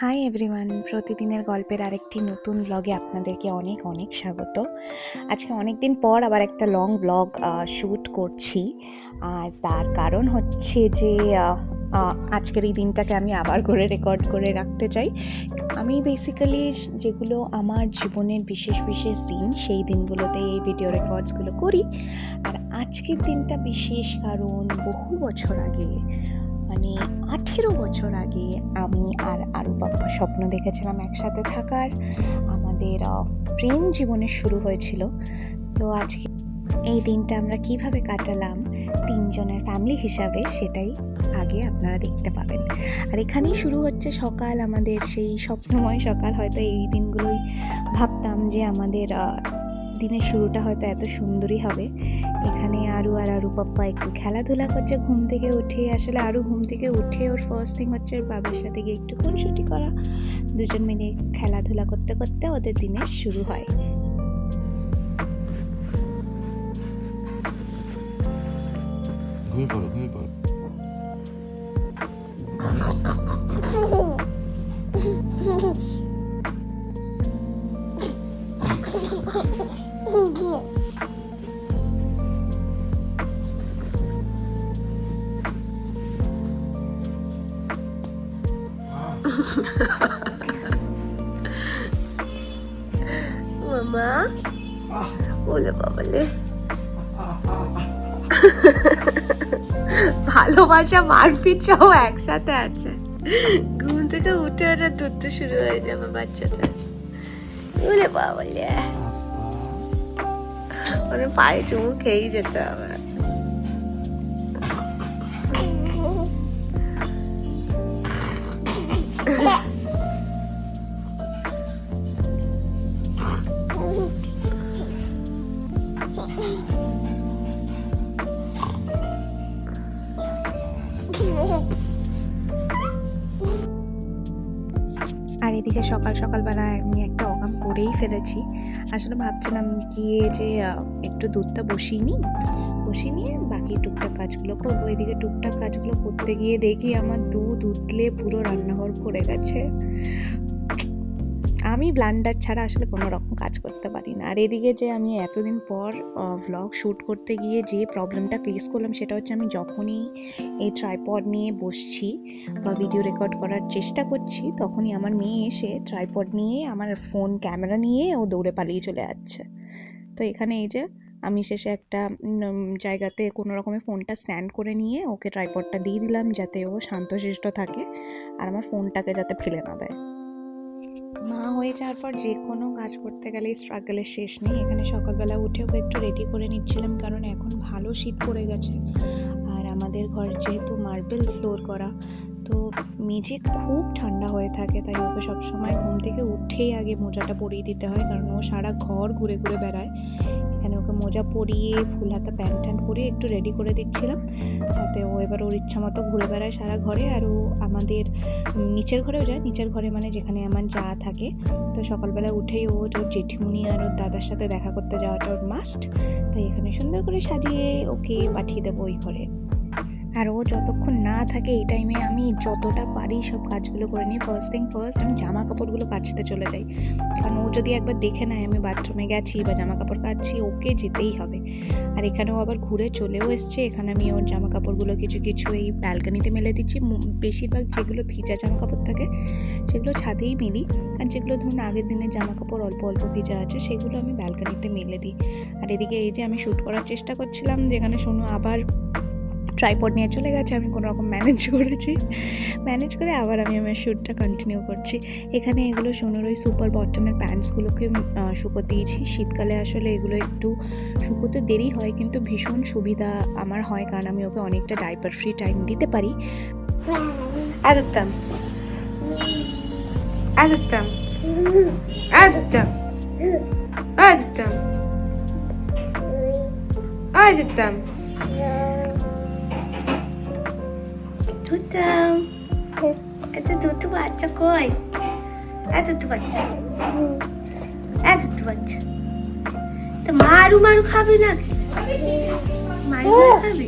Hi everyone প্রতিদিনের গল্পের আরেকটি নতুন ব্লগে আপনাদেরকে অনেক অনেক স্বাগত। আজকে অনেক দিন পর আবার একটা লং ব্লগ শ্যুট করছি। আর তার কারণ হচ্ছে যে আজকের এই দিনটাকে আমি আবার করে রেকর্ড করে রাখতে চাই। আমি বেসিক্যালি যেগুলো আমার জীবনের বিশেষ বিশেষ দিন, সেই দিনগুলোতে এই ভিডিও রেকর্ডসগুলো করি। আর আজকের দিনটা বিশেষ কারণ বহু বছর আগে মানে আঠেরো বছর আগে আমি আর আরও বাপ্পা স্বপ্ন দেখেছিলাম একসাথে থাকার। আমাদের প্রেম জীবনের শুরু হয়েছিল। তো আজকে এই দিনটা আমরা কীভাবে কাটালাম তিনজনের ফ্যামিলি হিসাবে সেটাই আগে আপনারা দেখতে পাবেন। আর এখানেই শুরু হচ্ছে সকাল, আমাদের সেই স্বপ্নময় সকাল। হয়তো এই দিনগুলোই ভাবতাম যে আমাদের দিনের শুরুটা হয়তো এত সুন্দরই হবে। এখানে আরু আর আরু পাপ্পা একটু খেলাধুলা করছে ঘুম থেকে উঠে আসলে আরু ঘুম থেকে উঠে ওর ফার্স্ট থিং হচ্ছে ওর বাবার সাথে গিয়ে একটু খুনসুটি করা। দুজন মিলে খেলাধুলা করতে করতে ওদের দিনের শুরু হয়। ঘুমিয়ে পড়ো ঘুমিয়ে পড়ো। মামা বলে বাবালে ভালোবাসা মারপিট সহ একসাথে আছে। ঘুম থেকে উঠে ওটা দুধ শুরু হয়ে যাবে বাচ্চাটা বলে বাবালে। ওর পায়ে চুমু খেয়েই যেতে হবে। আর এদিকে সকাল সকালবেলা আমি একটা অকাম করেই ফেলেছি। আসলে ভাবছিলাম গিয়ে যে একটু দুধটা বসিয়ে নিই। বসিয়ে নিয়ে বাকি টুকটাক কাজগুলো করব। এদিকে টুকটাক কাজগুলো করতে গিয়ে দেখি আমার দুধ উতলে পুরো রান্নাঘর ভরে গেছে। আমি ব্লান্ডার ছাড়া আসলে কোনো রকম কাজ করতে পারি না। আর এদিকে যে আমি এতদিন পর ভ্লগ শ্যুট করতে গিয়ে যে প্রবলেমটা ফেস করলাম সেটা হচ্ছে আমি যখনই এই ট্রাইপড নিয়ে বসছি বা ভিডিও রেকর্ড করার চেষ্টা করছি, তখনই আমার মেয়ে এসে ট্রাইপড নিয়ে আমার ফোন ক্যামেরা নিয়ে ও দৌড়ে পালিয়ে চলে যাচ্ছে। তো এখানে এই যে আমি শেষে একটা জায়গাতে কোনো রকমে ফোনটা স্ট্যান্ড করে নিয়ে ওকে ট্রাইপডটা দিয়ে দিলাম যাতে ও শান্তশিষ্ট থাকে আর আমার ফোনটাকে যাতে ফেলে না দেয়। মা হয়ে যাওয়ার পর যে কোনো কাজ করতে গেলে স্ট্রাগলের শেষ নেই। এখানে সকালবেলা উঠে ওকে একটু রেডি করে নিচ্ছিলাম কারণ এখন ভালো শীত পড়ে গেছে। আর আমাদের ঘর যেহেতু মার্বেল ফ্লোর করা, তো মেঝে খুব ঠান্ডা হয়ে থাকে, তাই ওকে সবসময় ঘুম থেকে উঠেই আগে মোজাটা পরিয়ে দিতে হয় কারণ ও সারা ঘর ঘুরে ঘুরে বেড়ায়। মোজা পরিয়ে, ফুল হাতা, প্যান্ট ট্যান্ট পরিয়ে একটু রেডি করে দিচ্ছিলাম। যাতে ও এবার ওর ইচ্ছা মতো ঘুরে বেড়ায় সারা ঘরে আর ও আমাদের নিচের ঘরেও যায়। নিচের ঘরে মানে যেখানে আমার যা থাকে। তো সকালবেলা উঠেই ও, ওর জেঠিমুনি আর ওর দাদার সাথে দেখা করতে যাওয়াটা ওর মাস্ট তাই এখানে সুন্দর করে সাজিয়ে ওকে পাঠিয়ে দেবো ওই ঘরে। আর ও যতক্ষণ না থাকে এই টাইমে আমি যতটা পারি সব কাজগুলো করে নিই। ফার্স্ট থিং ফার্স্ট আমি জামা কাপড়গুলো কাচতে চলে যাই। কারণ ও যদি একবার দেখে নেয় আমি বাথরুমে গেছি বা জামা কাপড় কাচ্ছি, ওকে যেতেই হবে। আর এখানেও আবার ঘুরে চলেও এসছে। এখানে আমি ওর জামা কাপড়গুলো কিছু কিছু এই ব্যালকানিতে মেলে দিচ্ছি। বেশিরভাগ যেগুলো ভিজা জামা কাপড় থাকে, সেগুলো ছাদেই মিলি। আর যেগুলো ধরুন আগের দিনের জামা কাপড় অল্প অল্প ভিজা আছে, সেগুলো আমি ব্যালকানিতে মেলে দিই। আর এদিকে এই যে আমি শ্যুট করার চেষ্টা করছিলাম, যেখানে সোনু আবার ট্রাইপড নিয়ে চলে গেছে, আমি কোনো রকম ম্যানেজ করেছি। ম্যানেজ করে আবার আমি আমার শ্যুটটা কন্টিনিউ করছি। এখানে এগুলো সোনুর ওই সুপার বটমের প্যান্টসগুলোকে শুকোতে দিয়েছি। শীতকালে আসলে এগুলো একটু শুকোতে দেরি হয়, কিন্তু ভীষণ সুবিধা আমার হয়, কারণ আমি ওকে অনেকটা ডাইপার ফ্রি টাইম দিতে পারি। আদতাম আদতাম আদতাম আদতাম দুতাম এত দুটো বাচ্চা কই? এত দুটো বাচ্চা। এত দুটো বাচ্চা। তো মারু মারু খাবে না? মারু খাবে?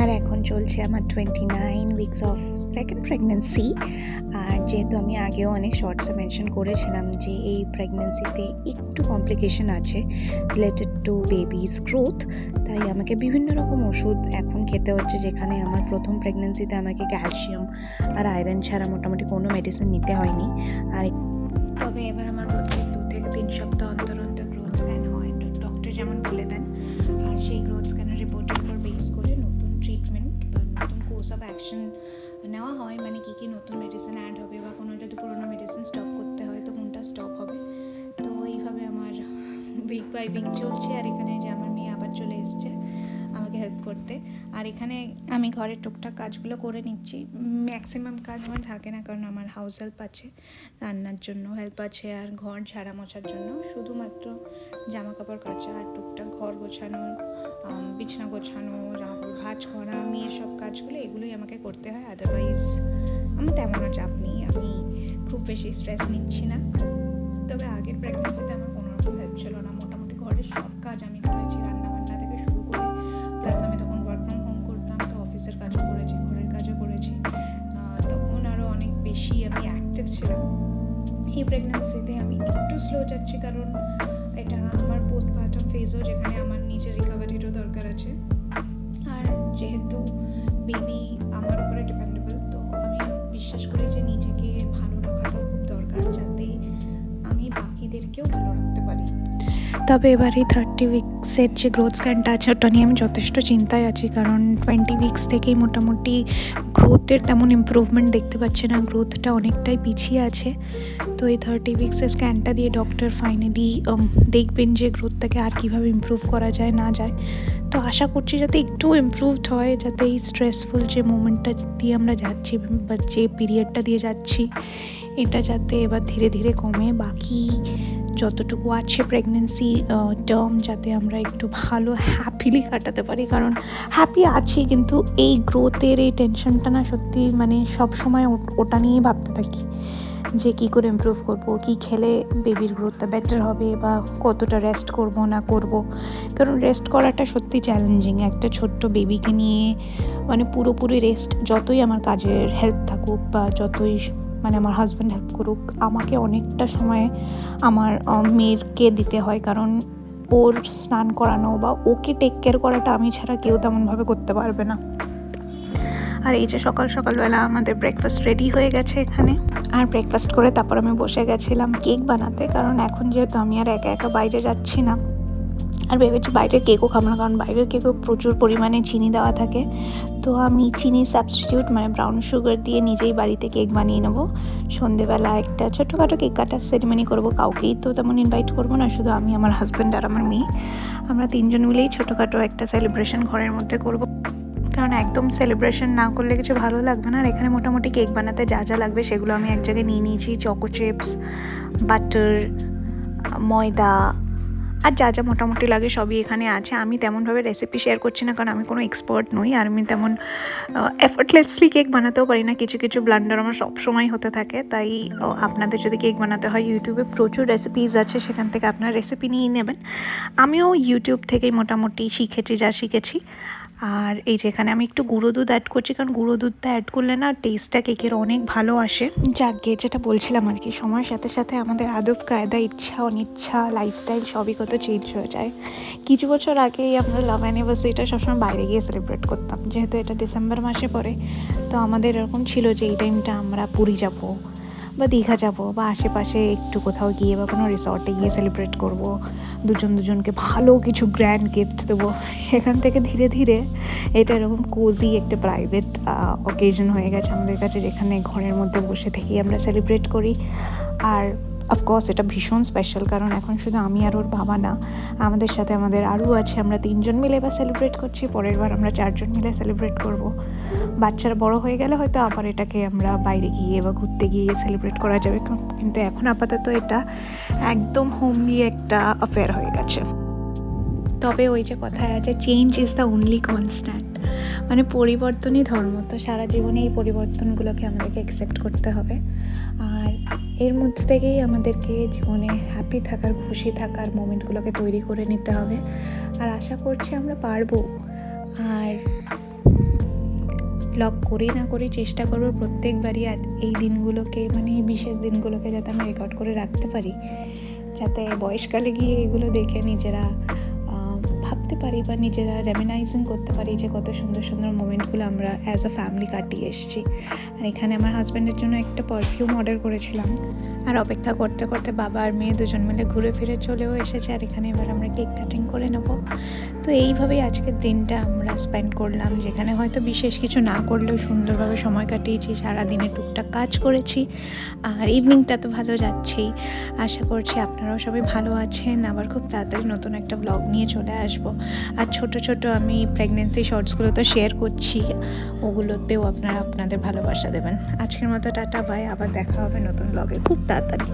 আর এখন চলছে আমার twenty nine weeks of second pregnancy যেহেতু আমি আগেও অনেক শর্টসে মেনশন করেছিলাম যে এই প্রেগনেন্সিতে একটু কমপ্লিকেশন আছে রিলেটেড টু বেবিজ গ্রোথ তাই আমাকে বিভিন্ন রকম ওষুধ এখন খেতে হচ্ছে যেখানে আমার প্রথম প্রেগনেন্সিতে আমাকে ক্যালসিয়াম আর আয়রন ছাড়া মোটামুটি কোনো মেডিসিন নিতে হয়নি। আর তবে এবার আমার প্রত্যেক দু থেকে তিন সপ্তাহ অন্তর অন্তর গ্রোথ স্ক্যান হয়। ডক্টর যেমন বলে দেন, আর সেই গ্রোথ স্ক্যানের রিপোর্টের উপর বেস করে কোর্স অফ অ্যাকশন নেওয়া হয় মানে কী কী নতুন মেডিসিন অ্যাড হবে বা কোনো যদি পুরোনো মেডিসিন স্টপ করতে হয়, তো কোনটা স্টপ হবে? তো এইভাবে আমার উইক বাই উইক চলছে। আর এখানে যে আমার মেয়ে আবার চলে এসছে। আমাকে হেল্প করতে। আর এখানে আমি ঘরের টুকটাক কাজগুলো করে নিচ্ছি। ম্যাক্সিমাম কাজ আমার থাকে না, কারণ আমার হাউস হেল্প আছে, রান্নার জন্য হেল্প আছে, আর ঘর ঝাড়া মোছার জন্য। শুধুমাত্র জামা কাপড় কাচা আর টুকটাক ঘর গোছানো বিছানা গোছানো জামা ভাঁজ করা, আমি এসব কাজগুলো এগুলোই আমাকে করতে হয়। আদারওয়াইজ আমার তেমনও চাপ নেই। আমি খুব বেশি স্ট্রেস নিচ্ছি না। তবে আগের প্রেগনেন্সিতে আমার কোনো রকম হেল্প ছিল না। মোটামুটি ঘরের সব কাজ আমি প্রেগনেন্সিতে আমি একটু স্লো যাচ্ছি কারণ এটা আমার পোস্ট পার্টম ফেজও যেখানে আমার নিজের রিকভারিরও দরকার আছে। আর যেহেতু বেবি আমার উপরে ডিপেন্ডেবল তো আমি বিশ্বাস করি যে নিজেকে ভালো রাখাটা খুব দরকার যাতে আমি বাকিদেরকেও ভালো রাখতে পারি। তবে এবারই থার্টি থার্টি উইক্সের যে গ্রোথ স্ক্যানটা আছে, ওটা নিয়ে আমি যথেষ্ট চিন্তায় আছি। কারণ টোয়েন্টি উইক্স থেকেই মোটামুটি গ্রোথের তেমন ইম্প্রুভমেন্ট দেখতে পাচ্ছে না। গ্রোথটা অনেকটাই পিছিয়ে আছে। তো এই থার্টি উইক্সের স্ক্যানটা দিয়ে ডক্টর ফাইনালি দেখবেন যে গ্রোথটাকে আর কীভাবে ইমপ্রুভ করা যায়, না যায়। তো আশা করছি যাতে একটু ইমপ্রুভড হয়, যাতে এই স্ট্রেসফুল যে মোমেন্টটা দিয়ে আমরা যাচ্ছি, বা যে পিরিয়ডটা দিয়ে যাচ্ছি, এটা যাতে এবার ধীরে ধীরে কমে। বাকি যতটুকু আছে প্রেগনেন্সি টার্ম যাতে আমরা একটু ভালো হ্যাপিলি কাটাতে পারি। কারণ হ্যাপি আছি, কিন্তু এই গ্রোথের এই টেনশনটা না সত্যি মানে সব সময় ওটা নিয়েই ভাবতে থাকি। যে কী করে ইমপ্রুভ করব, কী খেলে বেবির গ্রোথটা বেটার হবে বা কতটা রেস্ট করব না করব। কারণ রেস্ট করাটা সত্যি চ্যালেঞ্জিং একটা ছোট্ট বেবিকে নিয়ে মানে পুরোপুরি রেস্ট যতই আমার কাজের হেল্প থাকুক বা যতই মানে আমার হাজব্যান্ড হেল্প করুক, আমাকে অনেকটা সময় আমার মেয়েরকে দিতে হয়। কারণ ওর স্নান করানো বা ওকে টেক কেয়ার করাটা আমি ছাড়া কেউ তেমনভাবে করতে পারবে না। আর এই যে সকাল সকালবেলা আমাদের ব্রেকফাস্ট রেডি হয়ে গেছে এখানে। আর ব্রেকফাস্ট করে তারপর আমি বসে গেছিলাম কেক বানাতে। কারণ এখন যেহেতু আমি আর একা একা বাইরে যাচ্ছি না আর ভেবেছি বাইরের কেকও খাব না, কারণ বাইরের কেকও প্রচুর পরিমাণে চিনি দেওয়া থাকে। তো আমি চিনি সাবস্টিটিউট মানে ব্রাউন সুগার দিয়ে নিজেই বাড়িতে কেক বানিয়ে নেব। সন্ধেবেলা একটা ছোটোখাটো কেক কাটার সেরিমনি করব কাউকেই তো তেমন ইনভাইট করব না, শুধু আমি, আমার হাজব্যান্ড আর আমার মেয়ে। আমরা তিনজন মিলেই ছোটোখাটো একটা সেলিব্রেশন ঘরের মধ্যে করব। কারণ একদম সেলিব্রেশন না করলে কিছু ভালো লাগবে না, আর এখানে মোটামুটি কেক বানাতে যা যা লাগবে সেগুলো আমি এক জায়গায় নিয়ে নিয়েছি চকো চিপস বাটার ময়দা আর যা যা মোটামুটি লাগে সবই এখানে আছে। আমি তেমনভাবে রেসিপি শেয়ার করছি না, কারণ আমি কোনো এক্সপার্ট নই। আর আমি তেমন এফর্টলেসলি কেক বানাতেও পারি না। কিছু কিছু ব্লান্ডার আমার সবসময় হতে থাকে। তাই আপনাদের যদি কেক বানাতে হয় ইউটিউবে প্রচুর রেসিপিস আছে, সেখান থেকে আপনার রেসিপি নিয়েই নেবেন। আমিও ইউটিউব থেকেই মোটামুটি শিখেছি, যা শিখেছি। আর এই যে এখানে আমি একটু গুঁড়ো দুধ অ্যাড করছি, কারণ গুঁড়ো দুধটা অ্যাড করলে না টেস্টটা কেকের অনেক ভালো আসে। যাকে যেটা বলছিলাম আর কি, সময়ের সাথে সাথে আমাদের আদব, কায়দা, ইচ্ছা, অনিচ্ছা লাইফস্টাইল সবই কত চেঞ্জ হয়ে যায়। কিছু বছর আগেই আমরা লাভ অ্যানিভার্সারিটা সবসময় বাইরে গিয়ে সেলিব্রেট করতাম, যেহেতু এটা ডিসেম্বর মাসে পড়ে, তো আমাদের এরকম ছিল যে এই টাইমটা আমরা পুরী যাব বা দীঘা যাব বা আশেপাশে একটু কোথাও গিয়ে বা কোনো রিসর্টে গিয়ে সেলিব্রেট করব, দুজন দুজনকে ভালো কিছু গ্র্যান্ড গিফট দেবো। সেখান থেকে ধীরে ধীরে এটা এরকম কোজি একটা প্রাইভেট অকেশন হয়ে গেছে আমাদের কাছে, যেখানে ঘরের মধ্যে বসে থেকে আমরা সেলিব্রেট করি। আর অফকোর্স এটা ভীষণ স্পেশাল কারণ এখন শুধু আমি আর ওর বাবা না, আমাদের সাথে আমাদের আরও আছে, আমরা তিনজন মিলে এবার সেলিব্রেট করছি, পরের বার আমরা চারজন মিলে সেলিব্রেট করব। বাচ্চারা বড় হয়ে গেলে হয়তো আবার এটাকে আমরা বাইরে গিয়ে বা ঘুরতে গিয়ে সেলিব্রেট করা যাবে কিন্তু এখন আপাতত এটা একদম হোমলি একটা অ্যাফেয়ার হয়ে গেছে। তবে ওই যে কথায় আছে change is the only constant মানে পরিবর্তনই ধর্ম, তো সারা জীবনে এই পরিবর্তনগুলোকে আমাদেরকে অ্যাকসেপ্ট করতে হবে। এর মধ্যে থেকেই আমাদেরকে জীবনে হ্যাপি থাকার, খুশি থাকার মোমেন্টগুলোকে তৈরি করে নিতে হবে। আর আশা করছি আমরা পারব। আর ব্লগ করি না করি চেষ্টা করব প্রত্যেকবারই এই দিনগুলোকে মানে এই বিশেষ দিনগুলোকে যাতে আমি রেকর্ড করে রাখতে পারি। যাতে বয়সকালে গিয়ে এগুলো দেখে নিজেরা ভাবতে পারি বা নিজেরা রেমিনাইজিং করতে পারি যে কত সুন্দর সুন্দর মোমেন্টগুলো আমরা অ্যাজ আ ফ্যামিলি কাটিয়ে এসেছি। আর এখানে আমার হাজব্যান্ডের জন্য একটা পারফিউম অর্ডার করেছিলাম। আর অপেক্ষা করতে করতে বাবা আর মেয়ে দুজন মিলে ঘুরে ফিরে চলেও এসেছে। আর এখানে এবার আমরা কেক কাটিং করে নেব। তো এইভাবেই আজকের দিনটা আমরা স্পেন্ড করলাম। যেখানে হয়তো বিশেষ কিছু না করলেও সুন্দরভাবে সময় কাটিয়েছি সারাদিনে টুকটাক কাজ করেছি, আর ইভিনিংটা তো ভালো যাচ্ছেই। আশা করছি আপনারাও সবাই ভালো আছেন। আবার খুব তাড়াতাড়ি নতুন একটা ব্লগ নিয়ে চলে আসব। আর ছোট ছোট আমি প্রেগনেন্সি শর্টসগুলো তো শেয়ার করছি, ওগুলোতেও আপনারা আপনাদের ভালোবাসা দেবেন। আজকের মতো টাটা বাই আবার দেখা হবে নতুন ব্লগে খুব তাড়াতাড়ি।